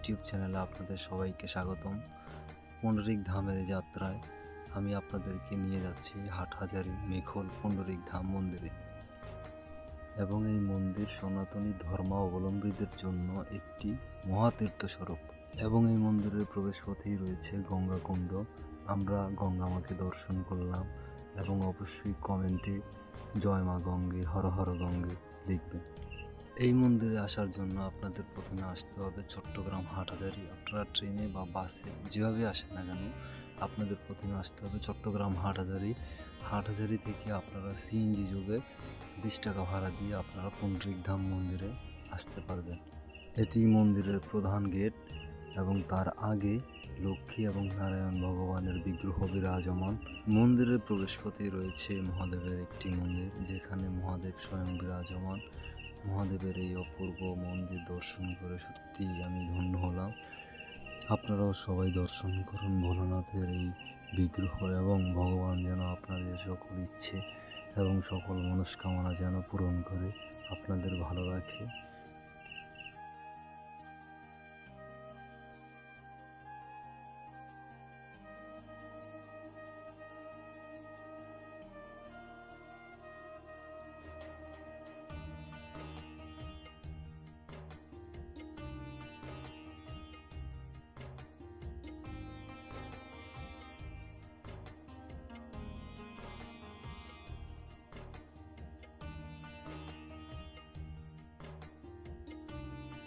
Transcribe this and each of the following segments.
YouTube চ্যানেলে আপনাদের সবাইকে স্বাগতম। পুণ্ডরিক ধামের যাত্রায় আমি আপনাদেরকে নিয়ে যাচ্ছি হাট হাটহাজারি মেখল পুণ্ডরিক ধাম মন্দিরে। এবং এই মন্দির সনাতনী ধর্মাবলম্বীদের জন্য একটি মহাতীর্থ স্বরূপ। এবং এই মন্দিরের প্রবেশপথেই রয়েছে গঙ্গাকুণ্ড আমরা গঙ্গা মাকে দর্শন করলাম এবং অবশ্যই কমেন্টে জয় মা গঙ্গে, হর হর গঙ্গে লিখবেন। এই মন্দিরে আসার জন্য আপনাদের প্রথমে আসতে হবে চট্টগ্রাম হাটহাজারি। আপনারা ট্রেনে বা বাসে যেভাবে আসেন না কেন, আপনাদের প্রথমে আসতে হবে চট্টগ্রাম হাটহাজারি। হাটহাজারি থেকে আপনারা সিএনজি যোগে বিশ টাকা ভাড়া দিয়ে আপনারা পুণ্ডরিক ধাম মন্দিরে আসতে পারবেন। এটি মন্দিরের প্রধান গেট এবং তার আগে লক্ষ্মী এবং নারায়ণ ভগবানের বিগ্রহ বিরাজমান। মন্দিরের প্রবেশপথেই রয়েছে মহাদেবের একটি মন্দির, যেখানে মহাদেব স্বয়ং বিরাজমান। মহাদেবের এই অপূর্ব মন্দির দর্শন করে সত্যিই আমি ধন্য হলাম। আপনারাও সবাই দর্শন করুন ভোলানাথের এই বিগ্রহ এবং ভগবান যেন আপনাদের সকল ইচ্ছে এবং সকল মনস্কামনা যেন পূরণ করে, আপনাদের ভালো রাখে।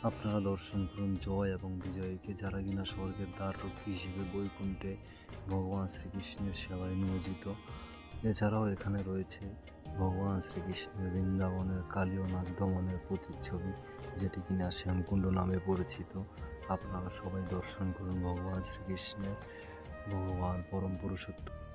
আপনারা দর্শন করুন, জয় এবং বিজয়কে যারা কিনা স্বর্গের দ্বার রক্ষী হিসেবে বৈকুণ্ঠে ভগবান শ্রীকৃষ্ণের সেবায় নিয়োজিত। এছাড়াও এখানে রয়েছে ভগবান শ্রীকৃষ্ণের বৃন্দাবনের কালী ও নাগদমনের প্রতিচ্ছবি, যেটি কিনা শ্যামকুণ্ড নামে পরিচিত। আপনারা সবাই দর্শন করুন ভগবান শ্রীকৃষ্ণের, ভগবান পরম পুরুষোত্তম।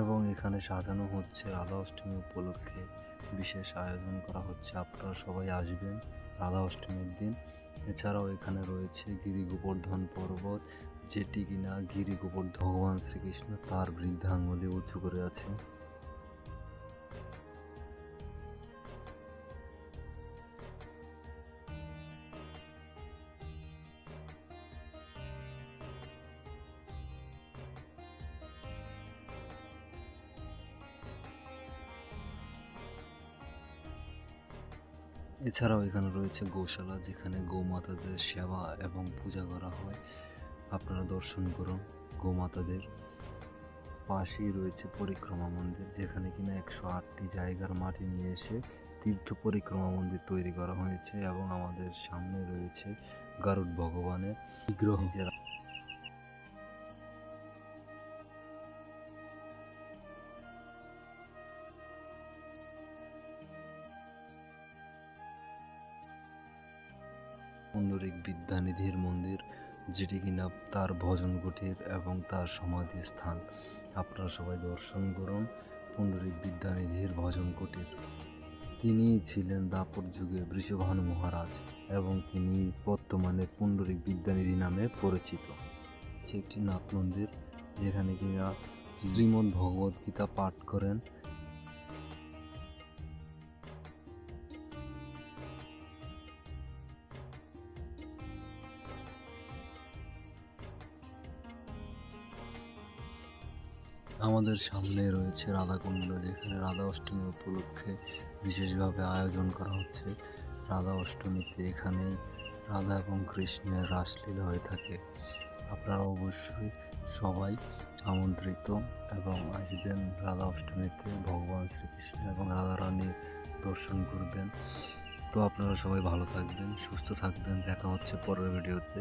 এবং এখানে সাজানো হচ্ছে রাধা অষ্টমী উপলক্ষে বিশেষ আয়োজন করা হচ্ছে। আপনারা সবাই আসবেন রাধা অষ্টমীর দিন। এছাড়াও এখানে রয়েছে গিরি গোবর্ধন পর্বত, যেটি কিনা গিরি গোবর্ধন ভগবান শ্রীকৃষ্ণ তার বৃদ্ধাঙ্গুলি উঁচু করে আছে এছাড়াও এখানে রয়েছে গোশালা, যেখানে গোমাতাদের সেবা এবং পূজা করা হয়। আপনারা দর্শন করুন গোমাতাদের। পাশেই রয়েছে পরিক্রমা মন্দির, যেখানে কিনা একশো আটটি জায়গার মাটি নিয়ে এসে তীর্থ পরিক্রমা মন্দির তৈরি করা হয়েছে এবং আমাদের সামনে রয়েছে গারুড ভগবানের বিগ্রহ। যে পুণ্ডরিক বিদ্যানিধির মন্দির, যেটি কিনা তার ভজন কুটির এবং তার সমাধি স্থান। আপনারা সবাই দর্শন করুন পুণ্ডরিক বিদ্যানিধির ভজন কুটির তিনি ছিলেন দাপর যুগে বৃষভানু মহারাজ এবং তিনি বর্তমানে পুণ্ডরিক বিদ্যানিধি নামে পরিচিত। সে একটি নাথ মন্দির, যেখানে কিনা শ্রীমদ্ ভগবদ্গীতা পাঠ করেন। আমাদের সামনে রয়েছে রাধাকুণ্ড, যেখানে রাধা অষ্টমী উপলক্ষে বিশেষভাবে আয়োজন করা হচ্ছে। রাধা অষ্টমীতে এখানে রাধা এবং কৃষ্ণের রাসলীলা হয়ে থাকে। আপনারা অবশ্যই সবাই আমন্ত্রিত এবং আসবেন রাধা অষ্টমীতে, ভগবান শ্রীকৃষ্ণ এবং রাধা রানীর দর্শন করবেন। তো আপনারা সবাই ভালো থাকবেন, সুস্থ থাকবেন। দেখা হচ্ছে পরের ভিডিওতে।